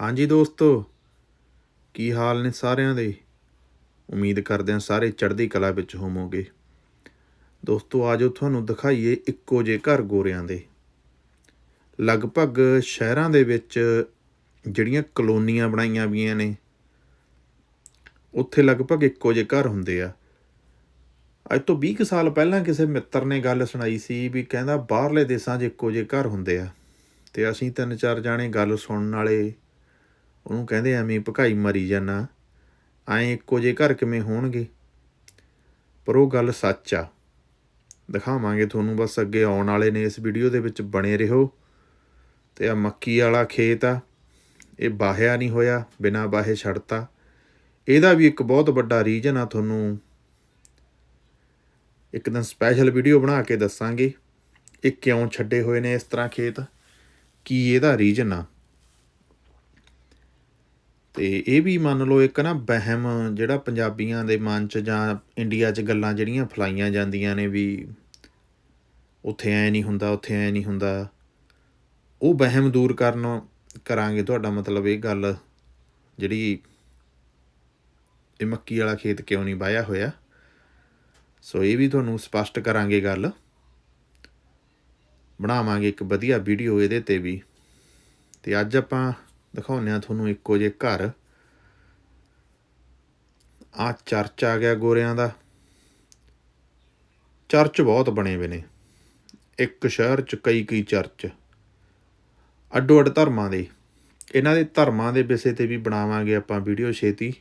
ਹਾਂਜੀ ਦੋਸਤੋ, ਕੀ ਹਾਲ ਨੇ ਸਾਰਿਆਂ ਦੇ? ਉਮੀਦ ਕਰਦੇ ਹਾਂ ਸਾਰੇ ਚੜ੍ਹਦੀ ਕਲਾ ਵਿੱਚ ਹੋਵੋਗੇ। ਦੋਸਤੋ ਆਜੋ ਤੁਹਾਨੂੰ ਦਿਖਾਈਏ ਇੱਕੋ ਜਿਹੇ ਘਰ ਗੋਰਿਆਂ ਦੇ। ਲਗਭਗ ਸ਼ਹਿਰਾਂ ਦੇ ਵਿੱਚ ਜਿਹੜੀਆਂ ਕਲੋਨੀਆਂ ਬਣਾਈਆਂ ਵੀਆਂ ਨੇ, ਉੱਥੇ ਲਗਭਗ ਇੱਕੋ ਜਿਹੇ ਘਰ ਹੁੰਦੇ ਆ। ਅੱਜ ਤੋਂ 20 ਕੁ ਸਾਲ ਪਹਿਲਾਂ ਕਿਸੇ ਮਿੱਤਰ ਨੇ ਗੱਲ ਸੁਣਾਈ ਸੀ ਵੀ ਕਹਿੰਦਾ ਬਾਹਰਲੇ ਦੇਸ਼ਾਂ 'ਚ ਇੱਕੋ ਜਿਹੇ ਘਰ ਹੁੰਦੇ ਆ। ਤੇ ਅਸੀਂ ਤਿੰਨ ਚਾਰ ਜਾਣੇ ਗੱਲ ਸੁਣਨ ਵਾਲੇ ਉਹਨੂੰ ਕਹਿੰਦੇ ਐਵੇਂ ਭਕਾਈ ਮਰੀ ਜਾਣਾ ਐਂ ਇੱਕੋ ਜਿਹੇ ਘਰ ਕਿਵੇਂ ਹੋਣਗੇ? ਪਰ ਉਹ ਗੱਲ ਸੱਚ ਆ। ਦਿਖਾਵਾਂਗੇ ਤੁਹਾਨੂੰ ਬਸ ਅੱਗੇ ਆਉਣ ਵਾਲੇ ਨੇ ਇਸ ਵੀਡੀਓ ਦੇ ਵਿੱਚ ਬਣੇ ਰਹੋ। ਤੇ ਆ ਮੱਕੀ ਵਾਲਾ ਖੇਤ ਆ। ਇਹ ਬਾਹਿਆ ਨਹੀਂ ਹੋਇਆ, ਬਿਨਾਂ ਬਾਹੇ ਛੱਡਤਾ। ਇਹਦਾ ਵੀ ਇੱਕ ਬਹੁਤ ਵੱਡਾ ਰੀਜਨ ਆ ਤੁਹਾਨੂੰ। ਇੱਕ ਦਿਨ ਸਪੈਸ਼ਲ ਵੀਡੀਓ ਬਣਾ ਕੇ ਦੱਸਾਂਗੇ। ਇਹ ਕਿਉਂ ਛੱਡੇ ਹੋਏ ਨੇ ਇਸ ਤਰ੍ਹਾਂ ਖੇਤ? ਕੀ ਇਹਦਾ ਰੀਜਨ ਆ? ਤੇ ਇਹ ਵੀ ਮੰਨ ਲਓ ਇੱਕ ਨਾ ਵਹਿਮ ਜਿਹੜਾ ਪੰਜਾਬੀਆਂ ਦੇ ਮਨ 'ਚ ਜਾਂ ਇੰਡੀਆ 'ਚ ਗੱਲਾਂ ਜਿਹੜੀਆਂ ਫਲਾਈਆਂ ਜਾਂਦੀਆਂ ਨੇ ਵੀ ਉੱਥੇ ਐ ਨਹੀਂ ਹੁੰਦਾ, ਉੱਥੇ ਐ ਨਹੀਂ ਹੁੰਦਾ, ਉਹ ਵਹਿਮ ਦੂਰ ਕਰਨ ਕਰਾਂਗੇ ਤੁਹਾਡਾ ਮਤਲਬ ਇਹ ਗੱਲ ਜਿਹੜੀ ਇਹ ਮੱਕੀ ਵਾਲਾ ਖੇਤ ਕਿਉਂ ਨਹੀਂ ਵਾਇਆ ਹੋਇਆ। ਸੋ ਇਹ ਵੀ ਤੁਹਾਨੂੰ ਸਪਸ਼ਟ ਕਰਾਂਗੇ ਗੱਲ। ਬਣਾਵਾਂਗੇ ਇੱਕ ਵਧੀਆ ਵੀਡੀਓ ਇਹਦੇ ਤੇ ਵੀ। ਤੇ ਅੱਜ ਆਪਾਂ ਦਿਖਾਉਂਦੇ ਆ ਤੁਹਾਨੂੰ ਇੱਕੋ ਜਿਹੇ ਘਰ। ਆ ਚਰਚ ਆ ਗਿਆ ਗੋਰਿਆਂ ਦਾ। ਚਰਚ ਬਹੁਤ ਬਣੇ ਵੇ ਨੇ। ਇੱਕ ਸ਼ਹਿਰ ਚ ਕਈ ਕਈ ਚਰਚ। ਅੱਡੋ ਅੱਡ ਧਰਮਾਂ ਦੇ। ਇਹਨਾਂ ਦੇ ਧਰਮਾਂ ਦੇ ਵਿਸ਼ੇ ਤੇ ਵੀ ਬਣਾਵਾਂਗੇ ਆਪਾਂ ਵੀਡੀਓ ਛੇਤੀ।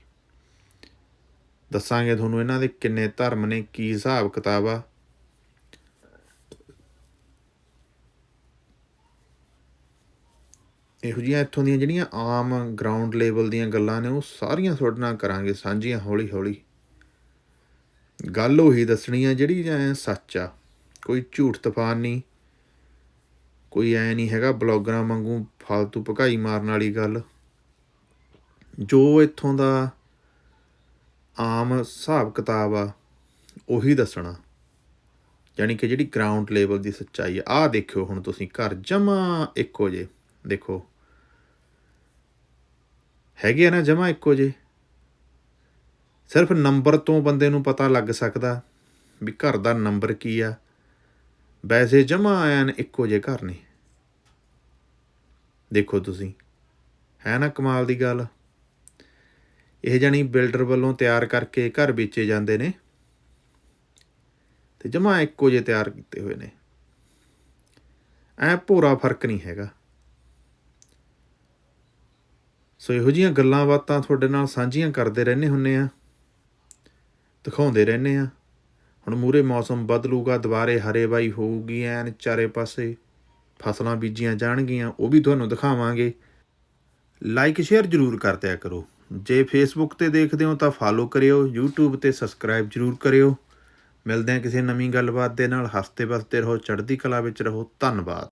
ਦੱਸਾਂਗੇ ਤੁਹਾਨੂੰ ਇਹਨਾਂ ਦੇ ਕਿੰਨੇ ਧਰਮ ਨੇ, ਕੀ ਹਿਸਾਬ ਕਿਤਾਬ ਆ। ਇਹੋ ਜਿਹੀਆਂ ਇੱਥੋਂ ਦੀਆਂ ਜਿਹੜੀਆਂ ਆਮ ਗਰਾਊਂਡ ਲੈਵਲ ਦੀਆਂ ਗੱਲਾਂ ਨੇ, ਉਹ ਸਾਰੀਆਂ ਤੁਹਾਡੇ ਨਾਲ ਕਰਾਂਗੇ ਸਾਂਝੀਆਂ ਹੌਲੀ ਹੌਲੀ। ਗੱਲ ਉਹੀ ਦੱਸਣੀ ਆ ਜਿਹੜੀ ਐ ਸੱਚ ਆ, ਕੋਈ ਝੂਠ ਤਫਾਨ ਨਹੀਂ, ਕੋਈ ਐ ਨਹੀਂ ਹੈਗਾ ਬਲੌਗਰਾਂ ਵਾਂਗੂ ਫालतू ਭਕਾਈ ਮਾਰਨ ਵਾਲੀ ਗੱਲ। ਜੋ ਇੱਥੋਂ ਦਾ ਆਮ ਹਿਸਾਬ ਕਿਤਾਬ ਆ, ਉਹੀ ਦੱਸਣਾ। ਯਾਨੀ ਕਿ ਜਿਹੜੀ ਗਰਾਊਂਡ ਲੈਵਲ ਦੀ ਸੱਚਾਈ ਆ, ਆਹ ਦੇਖਿਓ ਹੁਣ ਤੁਸੀਂ ਘਰ ਜਮਾ ਇੱਕੋ ਜੇ ਦੇਖੋ। ਹੈਗੇ ਆ ਨਾ ਜਮਾ ਇੱਕੋ ਜੇ ਸਿਰਫ ਨੰਬਰ ਤੋਂ ਬੰਦੇ ਨੂੰ ਪਤਾ ਲੱਗ ਸਕਦਾ ਵੀ ਘਰ ਦਾ ਨੰਬਰ ਕੀ ਆ। ਵੈਸੇ ਜਮਾ ਐਨ ਇੱਕੋ ਜੇ ਘਰ ਨੇ। ਦੇਖੋ ਤੁਸੀਂ, ਹੈ ਨਾ ਕਮਾਲ ਦੀ ਗੱਲ। ਇਹ ਜਾਨੀ ਬਿਲਡਰ ਵੱਲੋਂ ਤਿਆਰ ਕਰਕੇ ਘਰ ਵੇਚੇ ਜਾਂਦੇ ਨੇ। ਤੇ ਜਮਾ ਇੱਕੋ ਜੇ ਤਿਆਰ ਕੀਤੇ ਹੋਏ ਨੇ। ਐ ਭੋਰਾ ਫ਼ਰਕ ਨਹੀਂ ਹੈਗਾ। ਸੋ ਇਹੋ ਜੀਆਂ ਗੱਲਾਂ ਬਾਤਾਂ ਤੁਹਾਡੇ ਨਾਲ ਸਾਂਝੀਆਂ ਕਰਦੇ ਰਹਿੰਦੇ ਹੁੰਨੇ ਆ ਦਿਖਾਉਂਦੇ ਰਹਿੰਦੇ ਆ ਹੁਣ ਮੂਰੇ ਮੌਸਮ ਬਦਲੂਗਾ, ਦੁਬਾਰੇ ਹਰੇ ਬਾਈ ਹੋਊਗੀ, ਐਨ ਚਾਰੇ ਪਾਸੇ ਫਸਲਾਂ ਬੀਜੀਆਂ ਜਾਣਗੀਆਂ, ਉਹ ਵੀ ਤੁਹਾਨੂੰ ਦਿਖਾਵਾਂਗੇ। ਲਾਈਕ ਸ਼ੇਅਰ ਜਰੂਰ ਕਰ ਦਿਆ ਕਰੋ। ਜੇ ਫੇਸਬੁੱਕ ਤੇ ਦੇਖਦੇ ਹੋ ਤਾਂ ਫਾਲੋ ਕਰਿਓ, YouTube ਤੇ ਸਬਸਕ੍ਰਾਈਬ ਜਰੂਰ ਕਰਿਓ। ਮਿਲਦੇ ਹਾਂ ਕਿਸੇ ਨਵੀਂ ਗੱਲਬਾਤ ਦੇ ਨਾਲ। ਹੱਸਦੇ ਵਸਦੇ ਰਹੋ, ਚੜ੍ਹਦੀ ਕਲਾ ਵਿੱਚ ਰਹੋ। ਧੰਨਵਾਦ।